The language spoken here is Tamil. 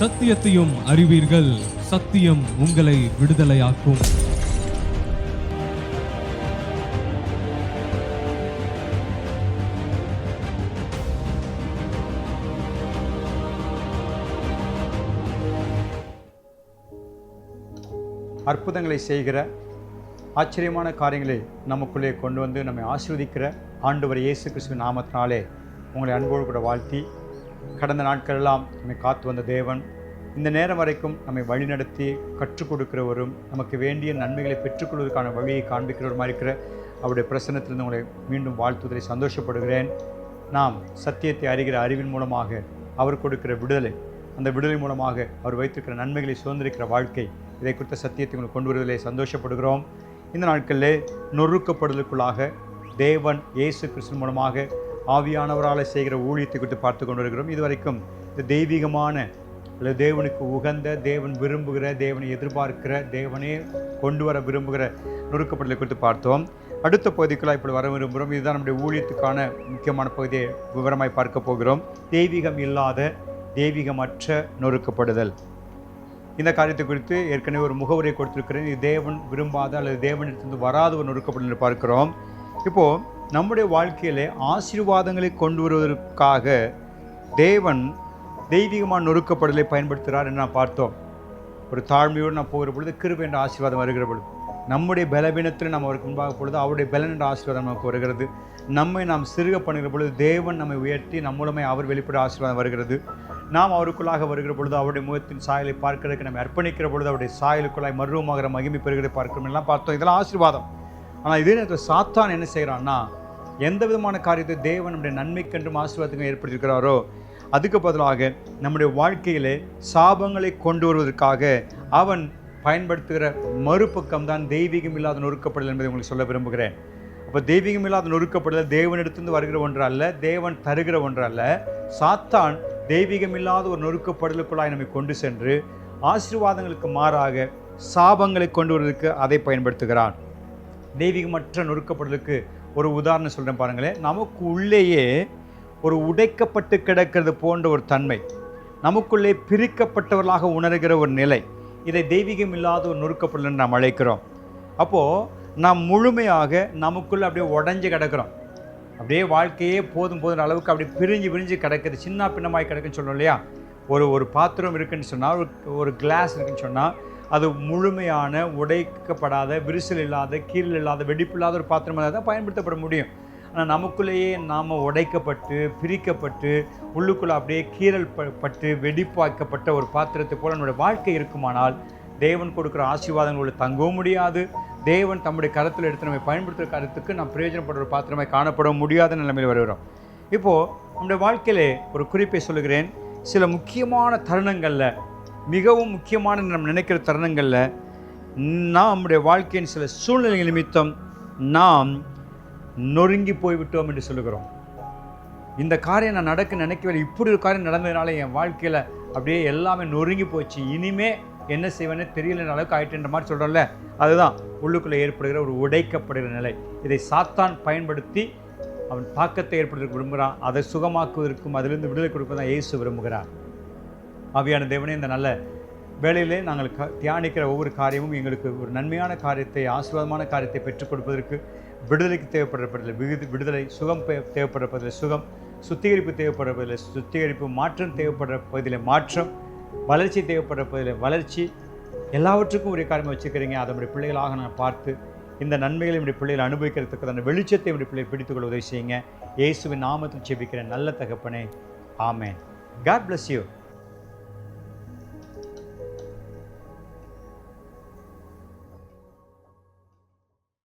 சத்தியத்தையும் அறிவீர்கள். சத்தியம் உங்களை விடுதலையாக்கும். அற்புதங்களை செய்கிற ஆச்சரியமான காரியங்களை நமக்குள்ளே கொண்டு வந்து நம்மை ஆண்டு ஆண்டவர் இயேசு கிறிஸ்துவின் நாமத்தினாலே உங்களை அன்போடு கூட வாழ்த்தி கடந்த நாட்களெல்லாம் நம்மை காத்து வந்த தேவன் இந்த நேரம் வரைக்கும் நம்மை வழிநடத்தி கற்றுக் கொடுக்கிறவரும் நமக்கு வேண்டிய நன்மைகளை பெற்றுக்கொள்வதற்கான வழியை காண்பிக்கிறவருமா இருக்கிற அவருடைய பிரசன்னத்திலிருந்து உங்களை மீண்டும் வாழ்த்துவதை சந்தோஷப்படுகிறேன். நாம் சத்தியத்தை அறிகிற அறிவின் மூலமாக அவர் கொடுக்கிற விடுதலை அந்த விடுதலை மூலமாக அவர் வைத்திருக்கிற நன்மைகளை சுதந்திரிக்கிற வாழ்க்கை இதை குறித்த சத்தியத்தை உங்களுக்கு கொண்டு வருவதிலே சந்தோஷப்படுகிறோம். இந்த நாட்களிலே நொறுக்கப்படுதலுக்குள்ளாக தேவன் இயேசு கிறிஸ்து மூலமாக ஆவியானவரால் செய்கிற ஊழியத்தை குறித்து பார்த்து கொண்டு வருகிறோம். இதுவரைக்கும் இந்த தெய்வீகமான அல்லது தேவனுக்கு உகந்த தேவன் விரும்புகிற தேவனை எதிர்பார்க்கிற தேவனே கொண்டு வர விரும்புகிற நொறுக்கப்படுதலை குறித்து பார்த்தோம். அடுத்த பகுதிக்குள்ளாக இப்படி வர விரும்புகிறோம். இதுதான் நம்முடைய ஊழியத்துக்கான முக்கியமான பகுதியை விவரமாய் பார்க்க போகிறோம். தெய்வீகம் இல்லாத தெய்வீகமற்ற நொறுக்கப்படுதல். இந்த காரியத்தை குறித்து ஏற்கனவே ஒரு முகவுரை கொடுத்திருக்கிறேன். இது தேவன் விரும்பாத அல்லது தேவனிடத்திலிருந்து வராத ஒரு நொறுக்கப்படுதல் பார்க்கிறோம். இப்போது நம்முடைய வாழ்க்கையிலே ஆசீர்வாதங்களை கொண்டு வருவதற்காக தேவன் தெய்வீகமான நொறுக்கப்படலை பயன்படுத்துகிறார் என்று நான் பார்த்தோம். ஒரு தாழ்மையோடு நான் போகிற பொழுது கிருபை என்ற ஆசீர்வாதம் வருகிற பொழுது நம்முடைய பலவீனத்தில் நம்ம அவருக்கு முன்பாக பொழுது அவருடைய பலன் என்ற ஆசீர்வாதம் நமக்கு வருகிறது. நம்மை நாம் சிறுக பண்ணுகிற பொழுது தேவன் நம்மை உயர்த்தி நம்மளுமே மூலமே அவர் வெளிப்பட ஆசீர்வாதம் வருகிறது. நாம் அவருக்குள்ளாக வருகிற பொழுது அவருடைய முகத்தின் சாயலை பார்க்கிறதுக்கு நம்ம அர்ப்பணிக்கிற பொழுது அவருடைய சாயலுக்குள்ளாய் மருவமாகிற மகிமை பெறுகிறதை பார்க்கிறோம் எல்லாம் பார்த்தோம். இதெல்லாம் ஆசீர்வாதம். ஆனால் இதே நேரத்தில் சாத்தான் என்ன செய்கிறான்னா எந்த விதமான காரியத்தை தேவன் நம்முடைய நன்மைக்கென்றும் ஆசீர்வாதத்துக்கும் ஏற்படுத்தியிருக்கிறாரோ அதுக்கு பதிலாக நம்முடைய வாழ்க்கையிலே சாபங்களை கொண்டு வருவதற்காக அவன் பயன்படுத்துகிற மறுபக்கம் தான் தெய்வீகம் இல்லாத நொறுக்கப்படுதல் என்பதை உங்களுக்கு சொல்ல விரும்புகிறேன். அப்போ தெய்வீகம் இல்லாத நொறுக்கப்படுதல் தேவனிடத்திலிருந்து வருகிற ஒன்று அல்ல தேவன் தருகிற ஒன்று அல்ல. சாத்தான் தெய்வீகம் இல்லாத ஒரு நொறுக்கப்படுதலுக்குள்ளாய் நம்மை கொண்டு சென்று ஆசீர்வாதங்களுக்கு மாறாக சாபங்களை கொண்டு வருவதற்கு அதை பயன்படுத்துகிறான். தெய்வீகமற்ற நொறுக்கப்படுதலுக்கு ஒரு உதாரணம் சொல்கிறேன் பாருங்களேன். நமக்கு உள்ளேயே ஒரு உடைக்கப்பட்டு கிடக்கிறது போன்ற ஒரு தன்மை நமக்குள்ளே பிரிக்கப்பட்டவர்களாக உணர்கிற ஒரு நிலை இதை தெய்வீகம் இல்லாத ஒரு நொறுக்கப்படுதல் நாம் அழைக்கிறோம். அப்போது நாம் முழுமையாக நமக்குள்ளே அப்படியே உடஞ்சி கிடக்கிறோம். அப்படியே வாழ்க்கையே போதும் போதும் அளவுக்கு அப்படியே பிரிஞ்சு பிரிஞ்சு கிடக்குது. சின்ன பின்னமாய் கிடக்குன்னு சொல்லணும் இல்லையா? ஒரு ஒரு பாத்திரம் இருக்குன்னு சொன்னால் ஒரு ஒரு கிளாஸ் இருக்குன்னு சொன்னால் அது முழுமையான உடைக்கப்படாத விரிசல் இல்லாத கீரல் இல்லாத வெடிப்பு இல்லாத ஒரு பாத்திரமாக தான் பயன்படுத்தப்பட முடியும். ஆனால் நமக்குள்ளேயே நாம் உடைக்கப்பட்டு பிரிக்கப்பட்டு உள்ளுக்குள்ளே அப்படியே கீறல் ப- பட்டு வெடிப்பாக்கப்பட்ட ஒரு பாத்திரத்தை போல் நம்முடைய வாழ்க்கை இருக்குமானால் தேவன் கொடுக்குற ஆசீர்வாதங்களை தங்கவும் முடியாது. தேவன் தம்முடைய கரத்தில் எடுத்து நம்மை பயன்படுத்துகிற கருத்துக்கு நாம் பிரயோஜனப்படுற ஒரு காணப்பட முடியாத நிலைமையில் வருகிறோம். இப்போது நம்முடைய வாழ்க்கையிலே ஒரு குறிப்பை சொல்லுகிறேன். சில முக்கியமான தருணங்களில் மிகவும் முக்கியமான நம்ம நினைக்கிற தருணங்களில் நாம் நம்முடைய வாழ்க்கையின் சில சூழ்நிலை நிமித்தம் நாம் நொறுங்கி போய்விட்டோம் என்று சொல்லுகிறோம். இந்த காரியம் நான் நடக்க நினைக்கவில்லை. இப்படி ஒரு காரியம் நடந்ததுனால என் வாழ்க்கையில் அப்படியே எல்லாமே நொறுங்கி போச்சு. இனிமே என்ன செய்வேன்னு தெரியலன்ற அளவுக்கு ஆயிட்டுன்ற மாதிரி சொல்கிறோம்ல அதுதான் உள்ளுக்குள்ளே ஏற்படுகிற ஒரு உடைக்கப்படுகிற நிலை. இதை சாத்தான் பயன்படுத்தி அவன் தாக்கத்தை ஏற்படுத்த விரும்புகிறான். அதை சுகமாக்குவதற்கும் அதிலிருந்து விடுதலை கொடுக்க தான் இயேசு விரும்புகிறார். ஆவியான தேவனே இந்த நல்ல வேலையிலே நாங்கள் க தியானிக்கிற ஒவ்வொரு காரியமும் எங்களுக்கு ஒரு நன்மையான காரியத்தை ஆசீர்வாதமான காரியத்தை பெற்றுக் கொடுப்பதற்கு விடுதலைக்கு தேவைப்படுறதில்லை விடுதி விடுதலை சுகம் பே- சுகம் சுத்திகரிப்பு தேவைப்படுறப்பதில் சுத்திகரிப்பு மாற்றம் தேவைப்படுற பகுதியில் மாற்றம் வளர்ச்சி தேவைப்படுற பகுதியில் வளர்ச்சி எல்லாவற்றுக்கும் ஒரு காரியமாக வச்சுக்கிறீங்க. அதை நம்முடைய பிள்ளைகளாக நான் பார்த்து இந்த நன்மைகளை நம்முடைய பிள்ளைகள் அனுபவிக்கிறதுக்கு அந்த வெளிச்சத்தை நம்முடைய பிள்ளை பிடித்துக்கொள்ள உதவி செய்யுங்க. இயேசுவின் நாமத்தில் செபிக்கிற நல்ல தகப்பனே. ஆமேன். God bless you